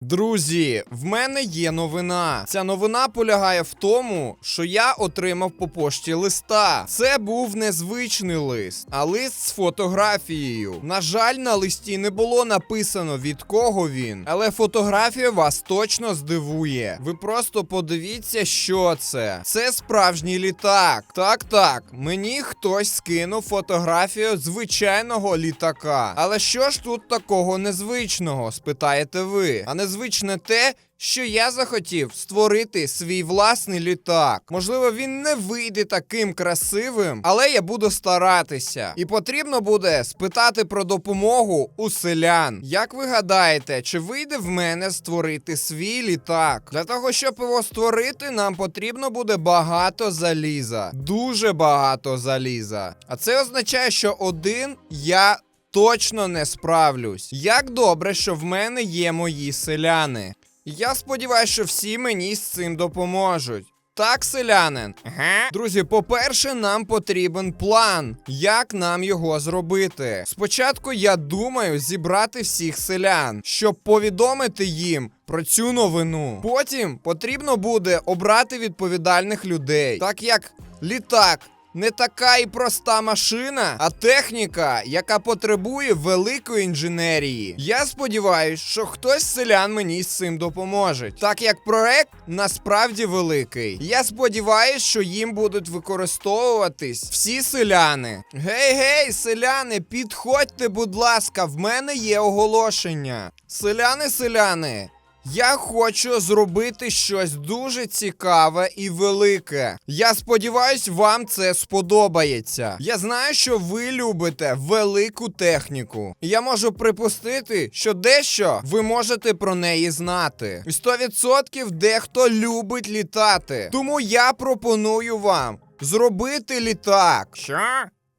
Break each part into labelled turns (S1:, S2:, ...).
S1: Друзі, в мене є новина. Ця новина полягає в тому, що я отримав по пошті листа. Це був незвичний лист, а лист з фотографією. На жаль, на листі не було написано від кого він, але фотографія вас точно здивує. Ви просто подивіться, що це. Це справжній літак. Так, так, мені хтось скинув фотографію звичайного літака. Але що ж тут такого незвичного? спитаєте ви. А незвичне те, що я захотів створити свій власний літак. Можливо, він не вийде таким красивим, але я буду старатися. І потрібно буде спитати про допомогу у селян. Як ви гадаєте, чи вийде в мене створити свій літак? Для того, щоб його створити, нам потрібно буде багато заліза. Дуже багато заліза. А це означає, що один я. Точно не справлюсь. Як добре, що в мене є мої селяни. Я сподіваюся, що всі мені з цим допоможуть. Так, селянин.
S2: Ага.
S1: Друзі, по-перше, нам потрібен план, як нам його зробити. Спочатку я думаю зібрати всіх селян, щоб повідомити їм про цю новину. Потім потрібно буде обрати відповідальних людей, так як літак. Не така і проста машина, а техніка, яка потребує великої інженерії. Я сподіваюся, що хтось селян мені з цим допоможе, так як проект насправді великий. Я сподіваюся, що їм будуть використовуватись всі селяни. Гей, гей, селяни, підходьте, будь ласка, в мене є оголошення. Селяни, селяни. Я хочу зробити щось дуже цікаве і велике. Я сподіваюсь, вам це сподобається. Я знаю, що ви любите велику техніку. І Я можу припустити, що дещо ви можете про неї знати. І 100% дехто любить літати. Тому я пропоную вам зробити літак.
S2: Що?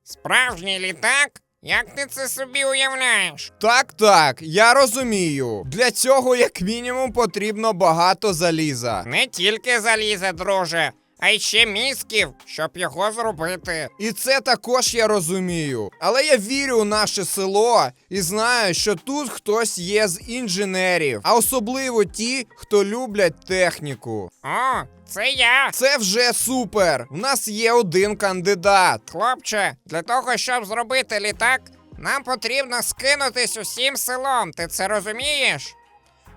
S2: Справжній літак? Як ти це собі уявляєш?
S1: Так, так, я розумію. Для цього, як мінімум, потрібно багато заліза.
S2: Не тільки заліза, друже, а й ще мізків, щоб його зробити.
S1: І це також я розумію. Але я вірю у наше село і знаю, що тут хтось є з інженерів, а особливо ті, хто люблять техніку.
S2: О, це я.
S1: Це вже супер. У нас є один кандидат.
S2: Хлопче, для того, щоб зробити літак, нам потрібно скинутись усім селом. Ти це розумієш?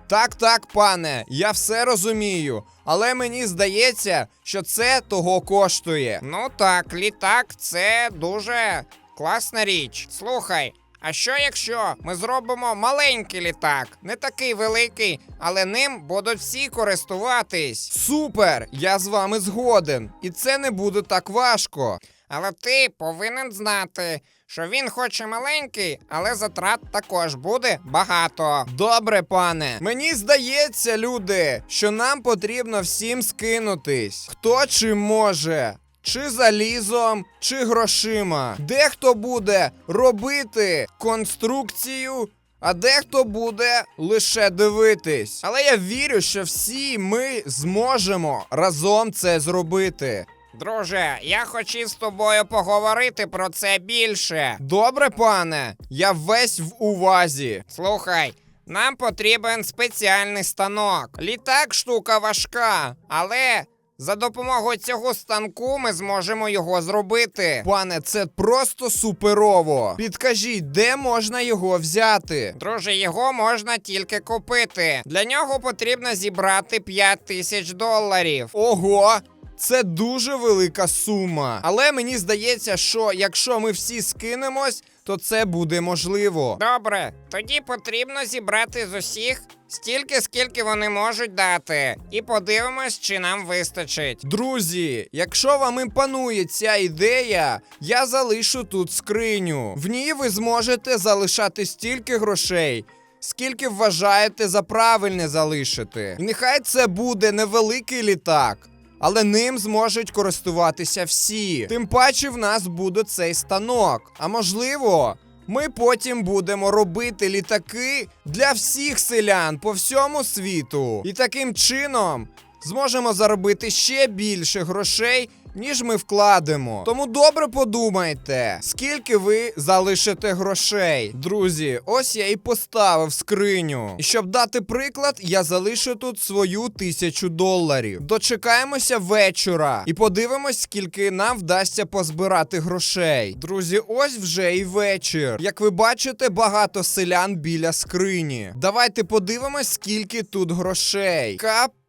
S1: Так, так, пане, я все розумію. Але мені здається, що це того коштує.
S2: Ну так, літак це дуже класна річ. Слухай, а що якщо ми зробимо маленький літак, не такий великий, але ним будуть всі користуватись.
S1: Супер! Я з вами згоден. І це не буде так важко.
S2: Але ти повинен знати, що він хоч і маленький, але затрат також буде багато.
S1: Добре, пане. Мені здається, люди, що нам потрібно всім скинутись. Хто чим може. Чи залізом, чи грошима. Дехто буде робити конструкцію, а дехто буде лише дивитись. Але я вірю, що всі ми зможемо разом це зробити.
S2: Друже, я хотів з тобою поговорити про це більше.
S1: Добре, пане, я весь в увазі.
S2: Слухай, нам потрібен спеціальний станок. Літак штука важка, але за допомогою цього станку ми зможемо його зробити.
S1: Пане, це просто суперово. Підкажіть, де можна його взяти?
S2: Друже, його можна тільки купити. Для нього потрібно зібрати 5 тисяч доларів.
S1: Ого! Це дуже велика сума. Але мені здається, що якщо ми всі скинемось, то це буде можливо.
S2: Добре, тоді потрібно зібрати з усіх стільки, скільки вони можуть дати, і подивимось, чи нам вистачить.
S1: Друзі, якщо вам імпанує ця ідея, я залишу тут скриню. В ній ви зможете залишати стільки грошей. Скільки вважаєте за правильне залишити. І нехай це буде невеликий літак, але ним зможуть користуватися всі. Тим паче в нас буде цей станок. А можливо, ми потім будемо робити літаки для всіх селян по всьому світу. І таким чином зможемо заробити ще більше грошей ніж ми вкладемо. Тому добре подумайте, скільки ви залишите грошей. Друзі, ось я і поставив скриню. І щоб дати приклад, я залишу тут свою тисячу доларів. Дочекаємося вечора і подивимось, скільки нам вдасться позбирати грошей. Друзі, ось вже і вечір. Як ви бачите, багато селян біля скрині. Давайте подивимось, скільки тут грошей.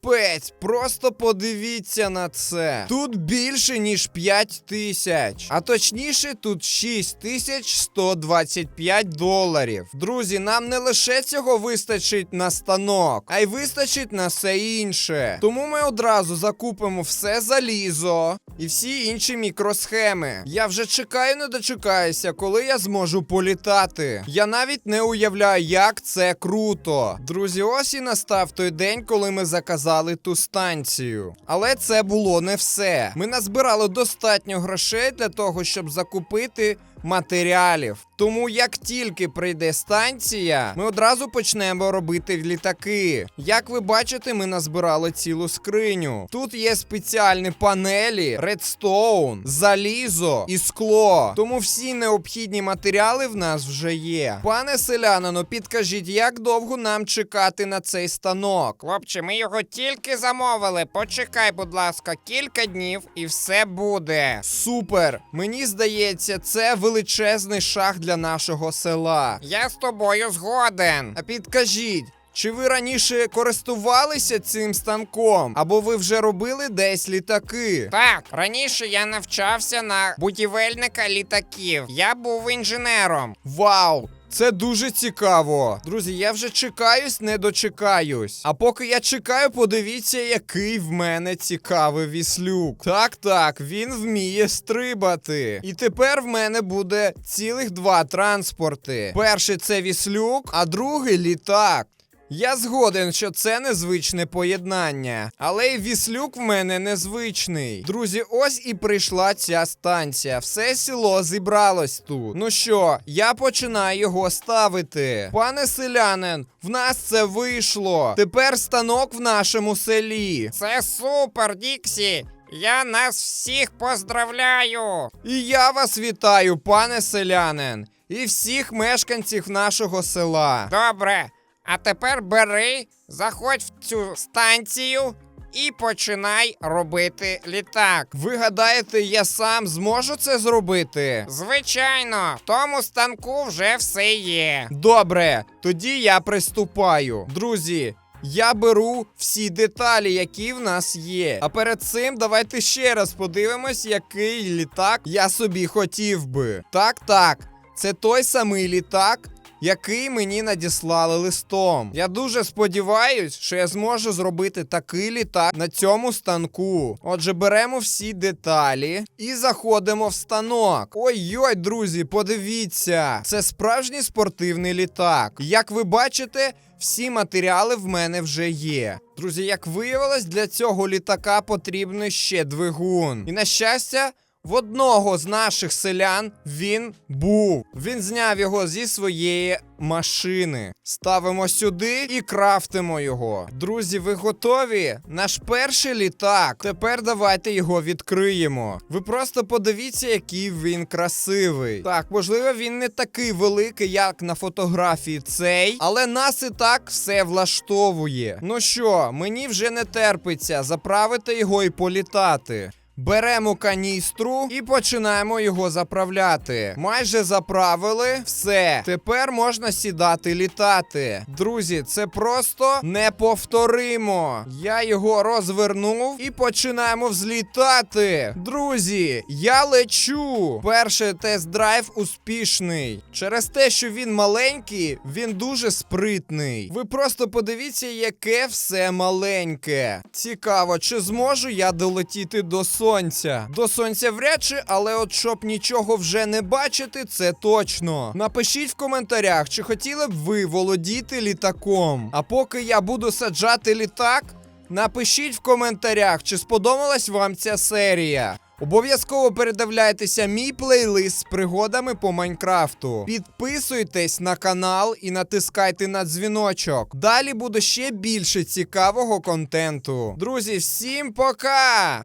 S1: Капець, просто подивіться на це. Тут більше, ніж 5 тисяч. А точніше, тут 6 тисяч 125 доларів. Друзі, нам не лише цього вистачить на станок, а й вистачить на все інше. Тому ми одразу закупимо все залізо і всі інші мікросхеми. Я вже чекаю, не дочекаюся, коли я зможу політати. Я навіть не уявляю, як це круто. Друзі, ось і настав той день, коли ми заказали ту станцію. Але це було не все. Ми назбирали достатньо грошей для того, щоб закупити матеріалів. Тому як тільки прийде станція, ми одразу почнемо робити літаки. Як ви бачите, ми назбирали цілу скриню. Тут є спеціальні панелі, редстоун, залізо і скло. Тому всі необхідні матеріали в нас вже є. Пане селянино, підкажіть, як довго нам чекати на цей станок?
S2: Хлопче, ми його тільки замовили. Почекай, будь ласка, кілька днів і все буде.
S1: Супер! Мені здається, це величезний шах для нашого села.
S2: Я з тобою згоден.
S1: А підкажіть, чи ви раніше користувалися цим станком? Або ви вже робили десь літаки?
S2: Так, раніше я навчався на будівельника літаків. Я був інженером.
S1: Вау! Це дуже цікаво. Друзі, я вже чекаюсь, не дочекаюсь. А поки я чекаю, подивіться, який в мене цікавий віслюк. Так, так, він вміє стрибати. І тепер в мене буде цілих два транспорти. Перший це віслюк, а другий літак. Я згоден, що це незвичне поєднання, але й віслюк в мене незвичний. Друзі, ось і прийшла ця станція. Все село зібралось тут. Ну що, я починаю його ставити. Пане селянин, в нас це вийшло. Тепер станок в нашому селі.
S2: Це супер, Діксі. Я нас всіх поздравляю.
S1: І я вас вітаю, пане селянин, і всіх мешканців нашого села.
S2: Добре. А тепер бери, заходь в цю станцію і починай робити літак.
S1: Ви гадаєте, я сам зможу це зробити?
S2: Звичайно, в тому станку вже все є.
S1: Добре, тоді я приступаю. Друзі, я беру всі деталі, які в нас є. А перед цим давайте ще раз подивимось, який літак я собі хотів би. Так, так, це той самий літак. Який мені надіслали листом. Я дуже сподіваюсь, що я зможу зробити такий літак на цьому станку. Отже, беремо всі деталі і заходимо в станок. Ой-ой, друзі, подивіться, це справжній спортивний літак. Як ви бачите, всі матеріали в мене вже є. Друзі, як виявилось, для цього літака потрібен ще двигун. І на щастя. В одного з наших селян він був. Він зняв його зі своєї машини. Ставимо сюди і крафтимо його. Друзі, ви готові? Наш перший літак. Тепер давайте його відкриємо. Ви просто подивіться, який він красивий. Так, можливо, він не такий великий, як на фотографії цей, але нас і так все влаштовує. Ну що, мені вже не терпиться заправити його і політати. Беремо каністру і починаємо його заправляти. Майже заправили все. Тепер можна сідати літати. Друзі, це просто неповторимо. Я його розвернув і починаємо взлітати. Друзі, я лечу. Перший тест-драйв успішний. Через те, що він маленький, він дуже спритний. Ви просто подивіться, яке все маленьке. Цікаво, чи зможу я долетіти до сонця? До сонця вряд чи, але от щоб нічого вже не бачити, це точно. Напишіть в коментарях, чи хотіли б ви володіти літаком. А поки я буду саджати літак, напишіть в коментарях, чи сподобалась вам ця серія. Обов'язково передивляйтеся мій плейлист з пригодами по Майнкрафту. Підписуйтесь на канал і натискайте на дзвіночок. Далі буде ще більше цікавого контенту. Друзі, всім пока!